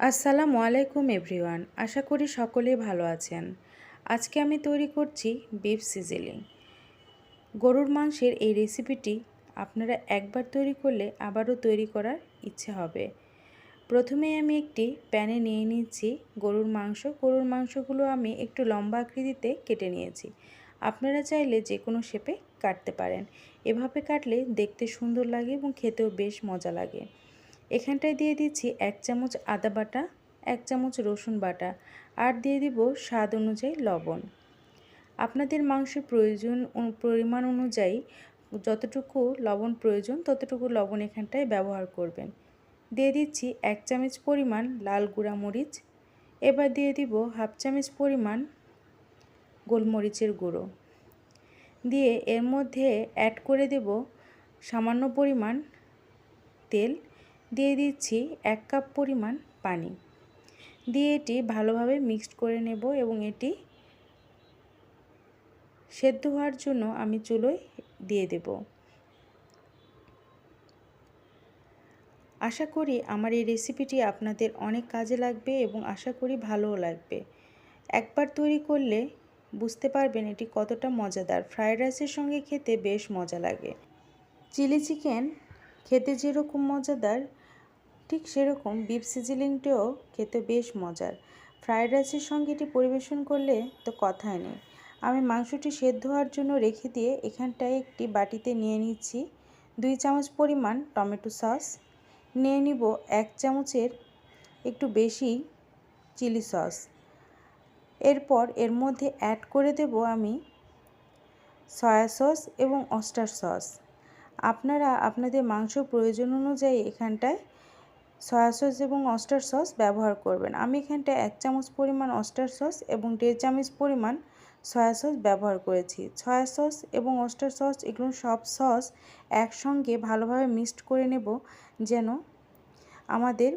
আসসালামু আলাইকুম এভরিওয়ান, আশা করি সকলে ভালো আছেন। আজকে আমি তৈরি করছি বিফ সিজিলিং। গরুর মাংসের এই রেসিপিটি আপনারা একবার তৈরি করলে আবারও তৈরি করার ইচ্ছে হবে। প্রথমে আমি একটি প্যানে নিয়ে নিচ্ছি গরুর মাংস। গরুর মাংসগুলো আমি একটু লম্বা আকৃতিতে কেটে নিয়েছি। আপনারা চাইলে যে কোনো শেপে কাটতে পারেন। এভাবে কাটলে দেখতে সুন্দর লাগে এবং খেতেও বেশ মজা লাগে। এখানটায় দিয়ে দিচ্ছি এক চামচ আদা বাটা, এক চামচ রসুন বাটা আর দিয়ে দিব স্বাদ অনুযায়ী লবণ। আপনাদের মাংসের প্রয়োজন পরিমাণ অনুযায়ী যতটুকু লবণ প্রয়োজন ততটুকু লবণ এখানটায় ব্যবহার করবেন। দিয়ে দিচ্ছি এক চামচ পরিমাণ লাল গুঁড়া মরিচ, এবার দিয়ে দিব হাফ চামচ পরিমাণ গোলমরিচের গুঁড়ো। দিয়ে এর মধ্যে অ্যাড করে দেব সামান্য পরিমাণ তেল দিয়ে দিচ্ছি এক কাপ পরিমাণ পানি। দিয়ে এটি ভালোভাবে মিক্সড করে নেব এবং এটি সেদ্ধ হওয়ার জন্য আমি চুলোয় দিয়ে দেব। আশা করি আমার এই রেসিপিটি আপনাদের অনেক কাজে লাগবে এবং আশা করি ভালোও লাগবে। একবার তৈরি করলে বুঝতে পারবেন এটি কতটা মজাদার। ফ্রায়েড রাইসের সঙ্গে খেতে বেশ মজা লাগে। চিলি চিকেন খেতে যেরকম মজাদার ঠিক সেরকম বিফ সিজিলিংটিও খেতে বেশ মজার। ফ্রায়েড রাইসের সঙ্গে এটি পরিবেশন করলে তো কথাই নেই। আমি মাংসটি সেদ্ধ হওয়ার জন্য রেখে দিয়ে এখানটায় একটি বাটিতে নিয়ে নিচ্ছি। দুই চামচ পরিমাণ টমেটো সস। নিয়ে নিব এক চামচের একটু বেশি চিলি সস। এরপর এর মধ্যে অ্যাড করে দেব আমি সয়া সস এবং অস্টার সস। আপনারা আপনাদের মাংস প্রয়োজন অনুযায়ী এখানটায় সয়া সস এবং অস্টার সস ব্যবহার করবেন। আমি এখানটায় এক চামচ পরিমাণ অস্টার সস এবং দেড় চামচ পরিমাণ সয়া সস ব্যবহার করেছি। সয়া সস এবং অস্টার সস এগুলো সব সস একসঙ্গে ভালোভাবে মিক্সড করে নেব যেন আমাদের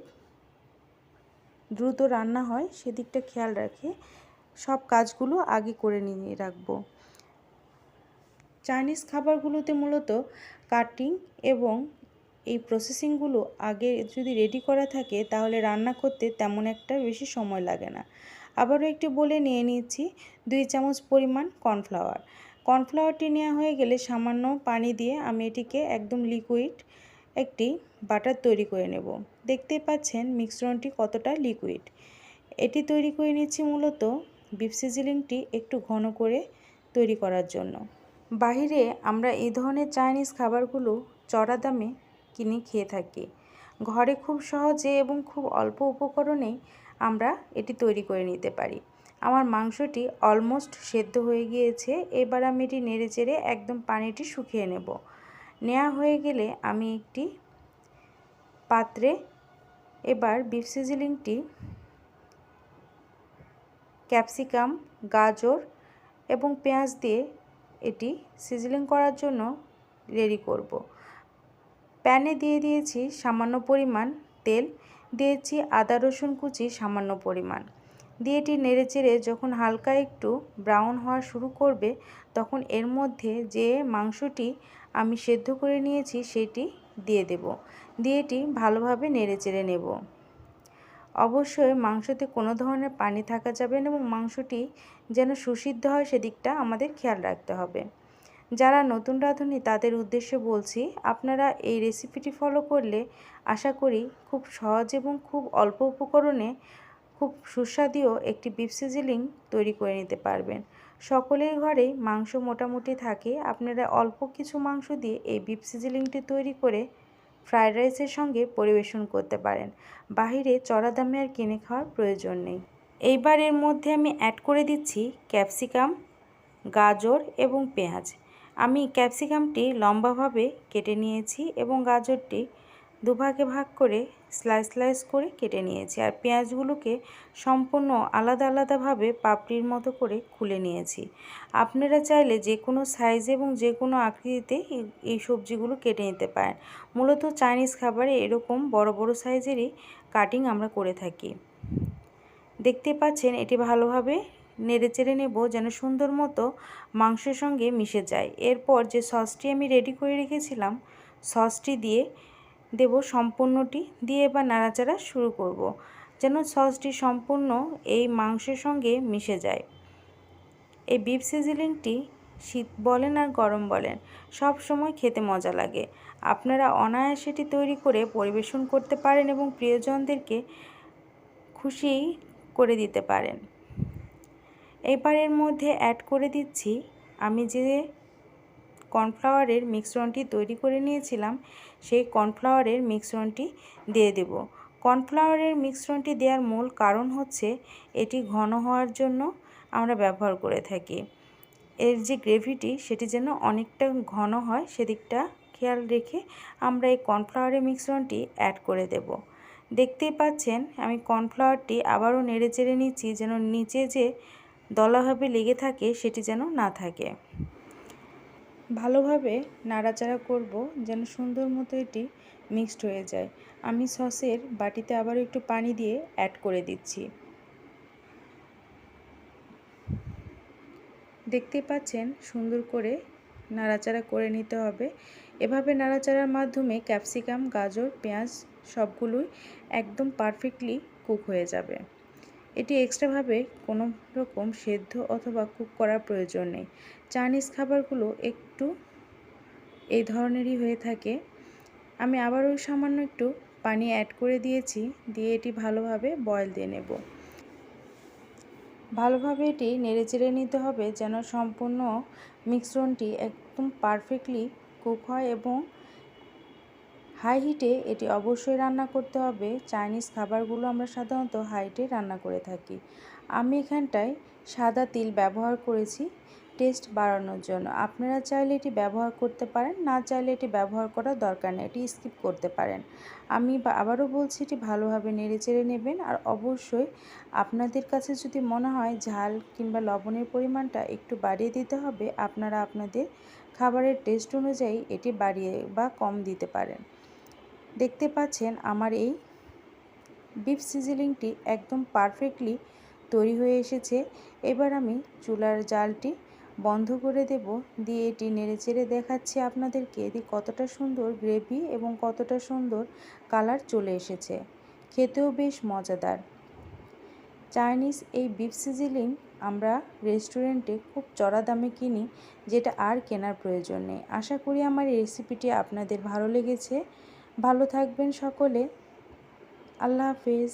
দ্রুত রান্না হয়, সেদিকটা খেয়াল রাখে। সব কাজগুলো আগে করে নিয়ে রাখব। চাইনিজ খাবারগুলোতে মূলত কাটিং এবং এই প্রসেসিংগুলো আগে যদি রেডি করা থাকে, তাহলে রান্না করতে তেমন একটা বেশি সময় লাগে না। আবারও একটু বলে নিয়ে নিচ্ছি, দুই চামচ পরিমাণ কর্নফ্লাওয়ার কর্নফ্লাওয়ারটি নেওয়া হয়ে গেলে সামান্য পানি দিয়ে আমি এটিকে একদম লিকুইড একটি বাটার তৈরি করে নেব। দেখতে পাচ্ছেন মিশ্রণটি কতটা লিকুইড এটি তৈরি করে নিচ্ছি মূলত বিফ সিজিলিংটি একটু ঘন করে তৈরি করার জন্য। বাহিরে আমরা এই ধরনের চাইনিজ খাবারগুলো চড়া দামে কিনে খেয়ে থাকি। ঘরে খুব সহজে এবং খুব অল্প উপকরণেই আমরা এটি তৈরি করে নিতে পারি। আমার মাংসটি অলমোস্ট সেদ্ধ হয়ে গিয়েছে, এবার আমি এটি নেড়ে চেড়ে একদম পানিটি শুকিয়ে নেব। নেওয়া হয়ে গেলে আমি একটি পাত্রে এবার বিফ সিজিলিংটি, ক্যাপসিকাম, গাজর এবং পেঁয়াজ দিয়ে এটি সিজিলিং করার জন্য রেডি করব। প্যানে দিয়ে দিয়েছি সামান্য পরিমাণ তেল, দিয়েছি আদা, রসুন কুচি সামান্য পরিমাণ। দিয়ে এটি নেড়ে চেড়ে যখন হালকা একটু ব্রাউন হওয়া শুরু করবে, তখন এর মধ্যে যে মাংসটি আমি সেদ্ধ করে নিয়েছি সেটি দিয়ে দেব। দিয়ে এটি ভালোভাবে নেড়ে চেড়ে নেব। অবশ্যই মাংসতে কোনো ধরনের পানি থাকা যাবে না এবং মাংসটি যেন সুসিদ্ধ হয় সেদিকটা আমাদের খেয়াল রাখতে হবে। যারা নতুন রাঁধুনি, তাদের উদ্দেশ্যে বলছি, আপনারা এই রেসিপিটি ফলো করলে আশা করি খুব সহজ এবং খুব অল্প উপকরণে খুব সুস্বাদীয় একটি বিফ সিজিলিং তৈরি করে নিতে পারবেন। সকলের ঘরেই মাংস মোটামুটি থাকে, আপনারা অল্প কিছু মাংস দিয়ে এই বিফ সিজিলিংটি তৈরি করে ফ্রায়েড রাইসের সঙ্গে পরিবেশন করতে পারেন। বাহিরে চড়া দামে আর কিনে খাওয়ার প্রয়োজন নেই। এইবার এর মধ্যে আমি অ্যাড করে দিচ্ছি ক্যাপসিকাম গাজর এবং পেঁয়াজ। আমি ক্যাপসিকামটি লম্বাভাবে কেটে নিয়েছি এবং গাজরটি দুভাগে ভাগ করে স্লাইস স্লাইস করে কেটে নিয়েছি আর পেঁয়াজগুলোকে সম্পূর্ণ আলাদা আলাদাভাবে পাপড়ির মতো করে খুলে নিয়েছি। আপনারা চাইলে যে কোনো সাইজ এবং যে কোনো আকৃতিতে এই সবজিগুলো কেটে নিতে পারেন। মূলত চাইনিজ খাবারে এরকম বড় বড় সাইজেরই কাটিং আমরা করে থাকি। দেখতে পাচ্ছেন এটি ভালোভাবে নেড়ে চেড়ে নেব যেন সুন্দর মতো মাংসের সঙ্গে মিশে যায়। এরপর যে সসটি আমি রেডি করে রেখেছিলাম, সসটি দিয়ে দেব সম্পূর্ণটি, দিয়ে এবার নাড়াচাড়া শুরু করব। যেন সসটি সম্পূর্ণ এই মাংসের সঙ্গে মিশে যায়। এই বিফ সিজিলিংটি শীত বলেন আর গরম বলেন, সব সময় খেতে মজা লাগে। আপনারা অনায়াসেটি তৈরি করে পরিবেশন করতে পারেন এবং প্রিয়জনদেরকে খুশি করে দিতে পারেন। এবার এর মধ্যে অ্যাড করে দিচ্ছি। আমি যে কর্নফ্লাওয়ারের মিশ্রণটি তৈরি করে নিয়েছিলাম, সেই কর্নফ্লাওয়ারের মিশ্রণটি দিয়ে দেব। কর্নফ্লাওয়ারের মিশ্রণটি দেওয়ার মূল কারণ হচ্ছে, এটি ঘন হওয়ার জন্য আমরা ব্যবহার করে থাকি। এর যে গ্রেভিটি, সেটি যেন অনেকটা ঘন হয়, সেদিকটা খেয়াল রেখে আমরা এই কর্নফ্লাওয়ারের মিশ্রণটি অ্যাড করে দেব। দেখতেই পাচ্ছেন, আমি কর্নফ্লাওয়ারটি আবারও নেড়ে চেড়ে নিচ্ছি, যেন নিচে যে দলাভাবে লেগে থাকে, সেটি যেন না থাকে। ভালোভাবে নাড়াচাড়া করব যেন সুন্দর মতো এটি মিক্সড হয়ে যায়। আমি সসের বাটিতে আবার একটু পানি দিয়ে অ্যাড করে দিচ্ছি। দেখতে পাচ্ছেন, সুন্দর করে নাড়াচাড়া করে নিতে হবে। এভাবে নাড়াচাড়ার মাধ্যমে ক্যাপসিকাম, গাজর, পেঁয়াজ সবগুলোই একদম পারফেক্টলি কুক হয়ে যাবে। এটি এক্সট্রাভাবে কোনো রকম সেদ্ধ অথবা কুক করার প্রয়োজন নেই। চাইনিজ খাবারগুলো একটু এই ধরনেরই হয়ে থাকে। আমি আবার ওই সামান্য একটু পানি অ্যাড করে দিয়েছি, দিয়ে এটি ভালোভাবে বয়েল দিয়ে নেব। ভালোভাবে এটি নেড়ে চেড়ে নিতে হবে যেন সম্পূর্ণ মিশ্রণটি একদম পারফেক্টলি কুক হয় এবং হাই হিটে এটি অবশ্যই রান্না করতে হবে। চাইনিজ খাবারগুলো আমরা সাধারণত হাইটে রান্না করে থাকি। আমি এখানটায় সাদা তিল ব্যবহার করেছি, টেস্ট বাড়ানোর জন্য। আপনারা চাইলে এটি ব্যবহার করতে পারেন, না চাইলে এটি ব্যবহার করার দরকার নেই, এটি স্কিপ করতে পারেন। আমি আবারও বলছি, এটি ভালোভাবে নেড়ে চেড়ে নেবেন আর অবশ্যই আপনাদের কাছে যদি মনে হয় ঝাল কিংবা লবণের পরিমাণটা একটু বাড়িয়ে দিতে হবে, আপনারা আপনাদের খাবারের টেস্ট অনুযায়ী এটি বাড়িয়ে বা কম দিতে পারেন। দেখতে পাচ্ছেন আমার এই বিফ সিজিলিংটি একদম পারফেক্টলি তৈরি হয়ে এসেছে। এবার আমি চুলার জালটি বন্ধ করে দেব, দিয়ে এটি নেড়ে চেড়ে দেখাচ্ছি আপনাদেরকে এটি কতটা সুন্দর গ্রেভি এবং কতটা সুন্দর কালার চলে এসেছে। খেতেও বেশ মজাদার। চাইনিজ এই বিফ সিজিলিং আমরা রেস্টুরেন্টে খুব চড়া দামে কিনি, যেটা আর কেনার প্রয়োজন নেই। আশা করি আমার এই রেসিপিটি আপনাদের ভালো লেগেছে। ভালো থাকবেন সকলে। আল্লাহ হাফেজ।